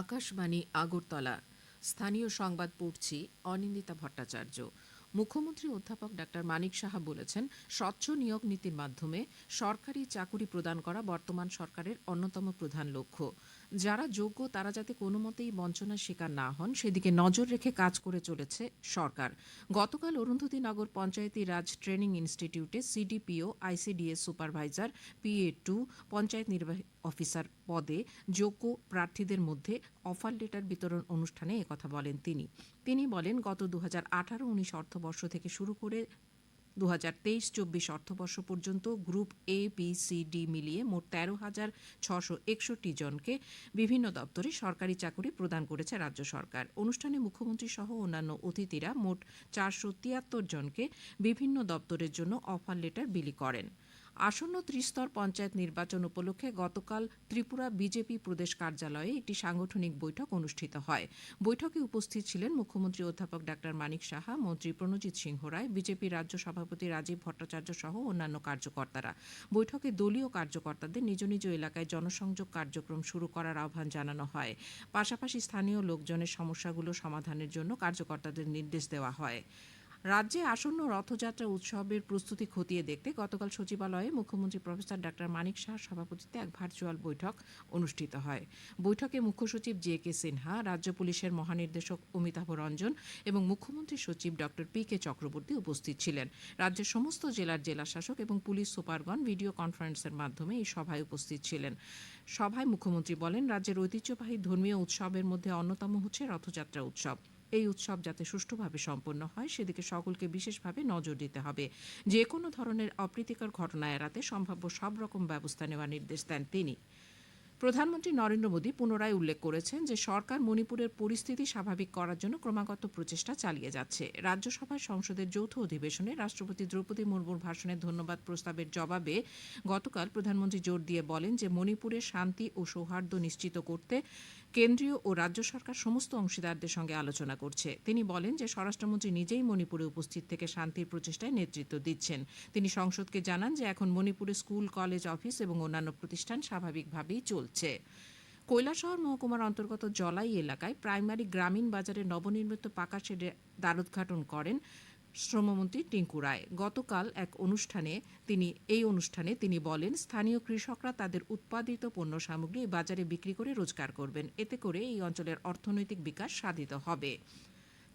আকাশবাণী আগরতলা। স্থানীয় সংবাদ পড়ছি অনিন্দিতা ভট্টাচার্য। মুখ্যমন্ত্রী অধ্যাপক ডাক্তার মানিক সাহা বলেছেন, স্বচ্ছ নিয়োগ নীতির মাধ্যমে সরকারি চাকুরি প্রদান করা বর্তমান সরকারের অন্যতম প্রধান লক্ষ্য। যারা যোগ্য, তারা যাতে কোনো মতেই বঞ্চনার শিকার না হন, সেদিকে নজর রেখে কাজ করে চলেছে সরকার। গতকাল অরুন্ধতী নগর পঞ্চায়েতি রাজ ট্রেনিং ইনস্টিটিউটে CDPO, ICDS supervisor PA two, panchayat নির্বাহী অফিসার পদে যোগ্য প্রার্থীদের মধ্যে অফার লেটার বিতরণ অনুষ্ঠানে একথা বলেন তিনি। তিনি বলেন, গত দু হাজার আঠারো উনিশ অর্থবর্ষ থেকে শুরু করে দু হাজার তেইশ চব্বিশ অর্থবর্ষ পর্যন্ত group A, B, C, D মিলিয়ে মোট তেরো হাজার ছশো একষট্টি জনকে বিভিন্ন দপ্তরে সরকারি চাকরি প্রদান করেছে রাজ্য সরকার। অনুষ্ঠানে মুখ্যমন্ত্রী সহ অন্যান্য অতিথিরা মোট চারশো তিয়াত্তর জনকে বিভিন্ন দপ্তরের জন্য অফার লেটার বিলি করেন। আসন্ন ত্রিস্তর পঞ্চায়েত নির্বাচন উপলক্ষে গতকাল ত্রিপুরা বিজেপি প্রদেশ কার্যালয়ে একটি সাংগঠনিক বৈঠক অনুষ্ঠিত হয়। বৈঠকে উপস্থিত ছিলেন মুখ্যমন্ত্রী অধ্যাপক ডাক্তার মানিক সাহা, মন্ত্রী প্রণজিৎ সিংহ রায়, বিজেপি রাজ্য সভাপতি রাজীব ভট্টাচার্য সহ অন্যান্য কার্যকর্তারা। বৈঠকে দলীয় কার্যকর্তাদের নিজ নিজ এলাকায় জনসংযোগ কার্যক্রম শুরু করার আহ্বান জানানো হয়। পাশাপাশি স্থানীয় লোকজনের সমস্যাগুলো সমাধানের জন্য কার্যকর্তাদের নির্দেশ দেওয়া হয়। রাজ্যে আসন্ন রথযাত্রা উৎসবের প্রস্তুতি খতিয়ে দেখতে গতকাল সচিবালয়ে মুখ্যমন্ত্রী প্রফেসর ডাক্তার মানিক শাহ সভাপতিত্বে এক ভার্চুয়াল বৈঠক অনুষ্ঠিত হয়। বৈঠকে মুখ্য সচিব জে কে সিনহা, রাজ্য পুলিশের মহানির্দেশক অমিতাভ রঞ্জন এবং মুখ্যমন্ত্রী সচিব ডক্টর পি কে চক্রবর্তী উপস্থিত ছিলেন। রাজ্যের সমস্ত জেলার জেলাশাসক এবং পুলিশ সুপারগণ ভিডিও কনফারেন্সের মাধ্যমে এই সভায় উপস্থিত ছিলেন। সভায় মুখ্যমন্ত্রী বলেন, রাজ্যের ঐতিহ্যবাহী ধর্মীয় উৎসবের মধ্যে অন্যতম হচ্ছে রথযাত্রা উৎসব। এই উৎসব যাতে সুষ্ঠুভাবে সম্পন্ন হয়, সেদিকে সকলকে বিশেষভাবে নজর দিতে হবে। যে কোনো ধরনের অপ্রীতিকর ঘটনা এড়াতে সম্ভাব্য সব রকম ব্যবস্থা নেওয়ার নির্দেশ দেন তিনি। প্রধানমন্ত্রী নরেন্দ্র মোদী পুনরায় উল্লেখ করেছেন যে, সরকার মণিপুরের পরিস্থিতি স্বাভাবিক করার জন্য ক্রমাগত প্রচেষ্টা চালিয়ে যাচ্ছে। রাজ্যসভায় সংসদের যৌথ অধিবেশনে রাষ্ট্রপতি দ্রৌপদী মুর্মুর ভাষণের ধন্যবাদ প্রস্তাবের জবাবে গতকাল প্রধানমন্ত্রী জোর দিয়ে বলেন যে মণিপুরের শান্তি ও সৌহার্দ্য নিশ্চিত করতে কেন্দ্রীয় ও রাজ্য সরকার সমস্ত অংশীদারদের সঙ্গে আলোচনা করছে। তিনি বলেন যে, স্বরাষ্ট্রমন্ত্রী নিজেই মণিপুরে উপস্থিত থেকে শান্তির প্রচেষ্টায় নেতৃত্ব দিচ্ছেন। তিনি সংসদকে জানান যে, এখন মণিপুরে স্কুল, কলেজ, অফিস এবং অন্যান্য প্রতিষ্ঠান স্বাভাবিকভাবেই চলছে। কৈলাসহর মহকুমার অন্তর্গত জলাই এলাকায় প্রাইমারি গ্রামীণ বাজারে নবনির্মিত পাকা শেডে দ্বারোদ্ঘাটন করেন শ্রমমন্ত্রী টিঙ্কু রায়। গতকাল এক অনুষ্ঠানে তিনি, এই অনুষ্ঠানে তিনি বলেন, স্থানীয় কৃষকরা তাদের উৎপাদিত পণ্য সামগ্রী বাজারে বিক্রি করে রোজগার করবেন। এতে করে এই অঞ্চলের অর্থনৈতিক বিকাশ সাধিত হবে।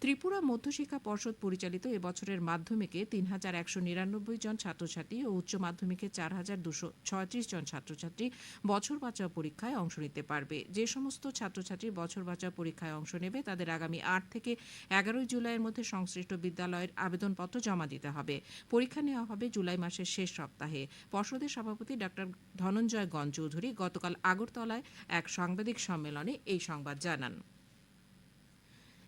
ত্রিপুরা মধ্যশিক্ষা পর্ষদ পরিচালিত এবছরের মাধ্যমিকে তিন হাজার একশো নিরানব্বই জন ছাত্রছাত্রী ও উচ্চ মাধ্যমিকে চার হাজার দুশো ছয়ত্রিশ জন ছাত্রছাত্রী বছর বাঁচাও পরীক্ষায় অংশ নিতে পারবে। যে সমস্ত ছাত্রছাত্রী বছর বাঁচাও পরীক্ষায় অংশ নেবে, তাদের আগামী আট থেকে এগারোই জুলাইয়ের মধ্যে সংশ্লিষ্ট বিদ্যালয়ের আবেদনপত্র জমা দিতে হবে। পরীক্ষা নেওয়া হবে জুলাই মাসের শেষ সপ্তাহে। পর্ষদের সভাপতি ডাক্তার ধনঞ্জয় গণ চৌধুরী গতকাল আগরতলায় এক সাংবাদিক সম্মেলনে এই সংবাদ জানান।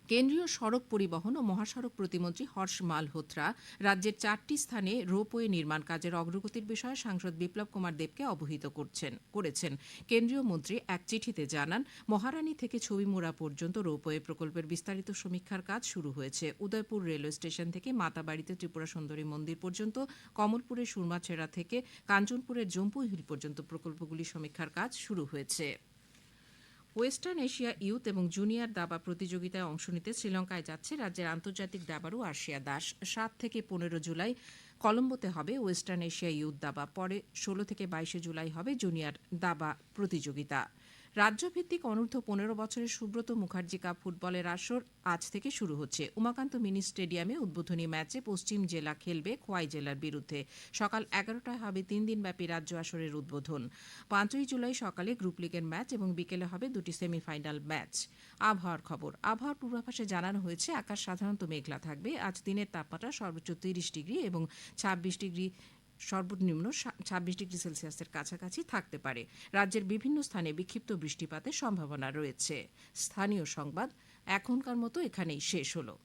কেন্দ্রীয় সড়ক পরিবহন ও মহাসড়ক প্রতিমন্ত্রী হর্ষ মালহোত্রা রাজ্যের চারটি স্থানে রোপওয়ে নির্মাণ কাজের অগ্রগতির বিষয়ে সাংসদ বিপ্লব কুমার দেবকে অবহিত করছেন, করেছেন। কেন্দ্রীয় মন্ত্রী এক চিঠিতে জানান, মহারানী থেকে ছবিমুড়া পর্যন্ত রোপওয়ে প্রকল্পের বিস্তারিত সমীক্ষার কাজ শুরু হয়েছে। উদয়পুর রেলওয়ে স্টেশন থেকে মাতাবাড়িতে ত্রিপুরা সুন্দরী মন্দির পর্যন্ত কমলপুরের সুরমাছেড়া থেকে কাঞ্চনপুরের জম্পু হিল পর্যন্ত প্রকল্পগুলি সমীক্ষার কাজ শুরু হয়েছে। ওয়েস্টার্ন এশিয়া ইউথ এবং জুনিয়র দাবা প্রতিযোগিতায় অংশ নিতে শ্রীলঙ্কায় যাচ্ছে রাজ্যের আন্তর্জাতিক দাবারু আশিয়া দাস। সাত থেকে পনেরো জুলাই কলম্বোতে হবে ওয়েস্টার্ন এশিয়া ইউথ দাবা, পরে ষোলো থেকে বাইশে জুলাই হবে জুনিয়র দাবা প্রতিযোগিতা। রাজ্যভিত্তিক অনূর্ধ্ব পনেরো বছরের সুব্রত মুখার্জি কাপ ফুটবলের আসর আজ থেকে শুরু হচ্ছে। উমাকান্ত মিনি স্টেডিয়ামে উদ্বোধনী ম্যাচে পশ্চিম জেলা খেলবে খোয়াই জেলার বিরুদ্ধে। সকাল এগারোটায় হবে তিন দিনব্যাপী রাজ্য আসরের উদ্বোধন। পাঁচই জুলাই সকালে গ্রুপ লিগের ম্যাচ এবং বিকেলে হবে দুটি সেমিফাইনাল ম্যাচ। আবহাওয়ার খবর। আবহাওয়ার পূর্বাভাসে জানানো হয়েছে, আকাশ সাধারণত মেঘলা থাকবে। আজ দিনের তাপমাত্রা সর্বোচ্চ তিরিশ ডিগ্রি এবং ছাব্বিশ ডিগ্রি সর্বনিম্ন ছাব্বিশ ডিগ্রি সেলসিয়াসের কাছাকাছি থাকতে পারে। রাজ্যের বিভিন্ন স্থানে বিক্ষিপ্ত বৃষ্টিপাতের সম্ভাবনা রয়েছে। স্থানীয় সংবাদ এখনকার মতো এখানেই শেষ হলো।